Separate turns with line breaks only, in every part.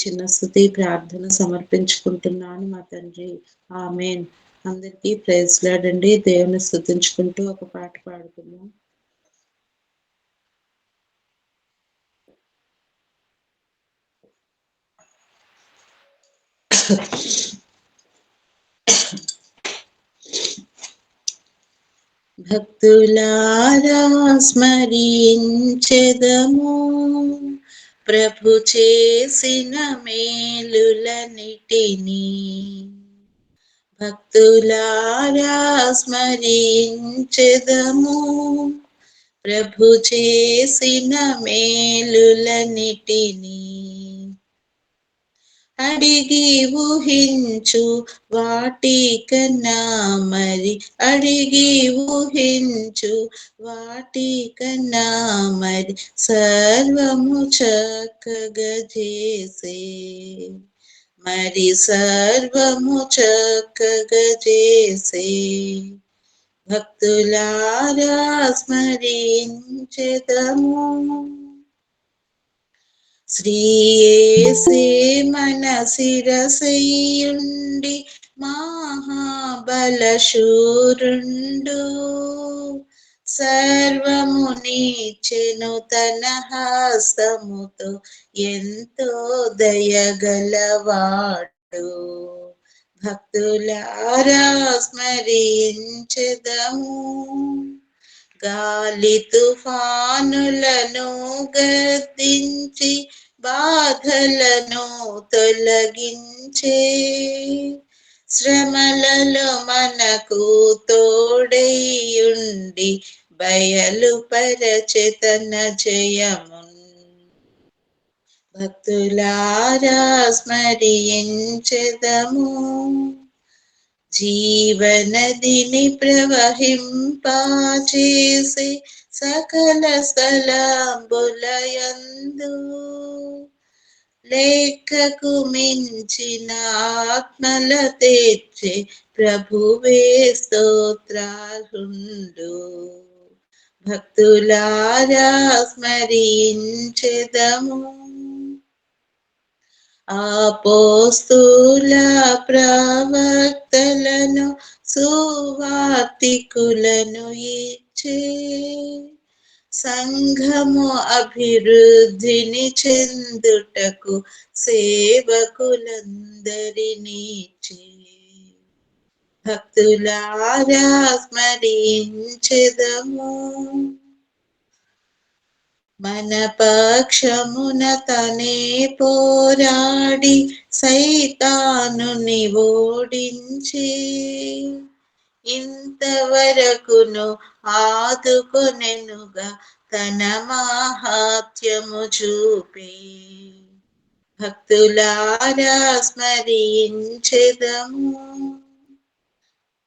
చిన్న స్థుతి ప్రార్థన సమర్పించుకుంటున్నాను మా తండ్రి. ఆమెన్. అందరికీ ప్రైజ్ లాడండి. దేవుని స్థుతించుకుంటూ ఒక పాట పాడుకుందాం. భక్తులారా స్మరించెదము. ప్రభు చేసిన మేలులనిటిని భక్తులారా స్మరించెదము. ప్రభు చేసిన మేలులన్నిటినీ అడిగి ఊహించు వాటి కన్నా మరి అడిగి ఊహించు వాటి కన్నా మరి సర్వము చక్కగా చేసే మరి సర్వము చక్కగా చేసే భక్తులారా స్మరించెదము. శ్రీయేసే మన శిరసయుండి మహాబలశూరుండు. సర్వము నీచెను తన హస్తముతో ఎంతో దయగలవాడు. భక్తులారా స్మరించదము. గాలి తుఫానులను గద్దించి బాధలను తొలగించే. శ్రమలలో మనకు తోడైయుండి బయలు బయలుపరచెతన జయమున్. భక్తులారా స్మరించెదము. జీవనదిని ప్రవహింపచేసి సకల స్థలంబులయందు లెక్కకు మించిన ఆత్మల తెచ్చే ప్రభువే స్తోత్రాలుండు భక్తులారా స్మరించెదము. అపోస్తుల ప్రవక్తలను సువాతికులను ఇచ్చే సంఘము అభివృద్ధిని చెందుటకు సేవకులందరినీ భక్తులారా స్మరించెదము. మన పక్షమున తనే పోరాడి సైతాను ఓడించి. ఇంతవరకును ఆదుకొనెనుగా తన మాహాత్యము చూపి. భక్తులారా స్మరించెదము.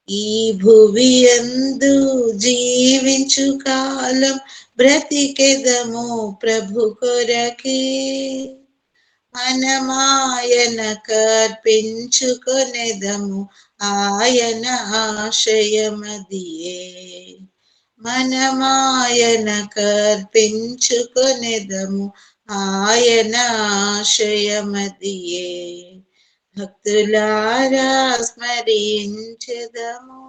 ఈ భువి ఎందు జీవించు కాలం బ్రతికెదము ప్రభు కొరకే మనమాయన కర్పించుకొనెదము ఆయన ఆశయమదియే మనమాయన కర్పించుకొనెదము ఆయన ఆశయమదియే భక్తులారా స్మరించెదము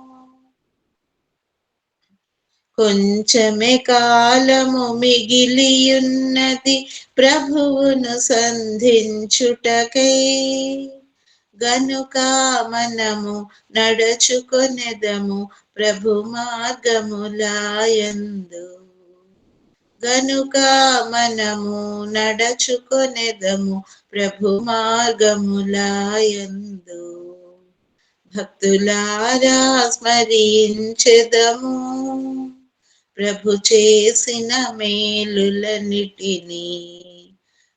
కొంచెమే కాలము మిగిలియున్నది ప్రభువును సంధించుటకై. గనుక మనము నడుచుకొనెదము ప్రభు మార్గములాయందు. గనుక మనము నడచుకొనెదము ప్రభు మార్గములాయందు. భక్తులారా స్మరించెదము. ప్రభు చేసిన మేలులన్నిటినీ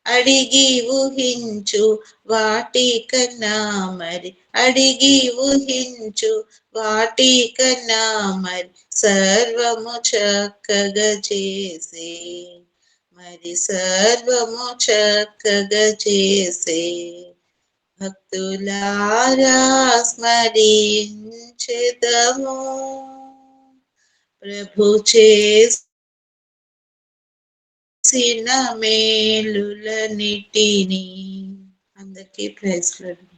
అడిగి ఊహించు వాటి కన్నా మరి అడిగి ఊహించు వాటి కన్నా మరి సర్వము చక్కగా చేసే మరి సర్వము చక్కగా చేసే భక్తులారా స్మరించదము. ప్రభు చేసిన మేలులన్నిటినీ అందరికీ ప్రైజ్ లాడ్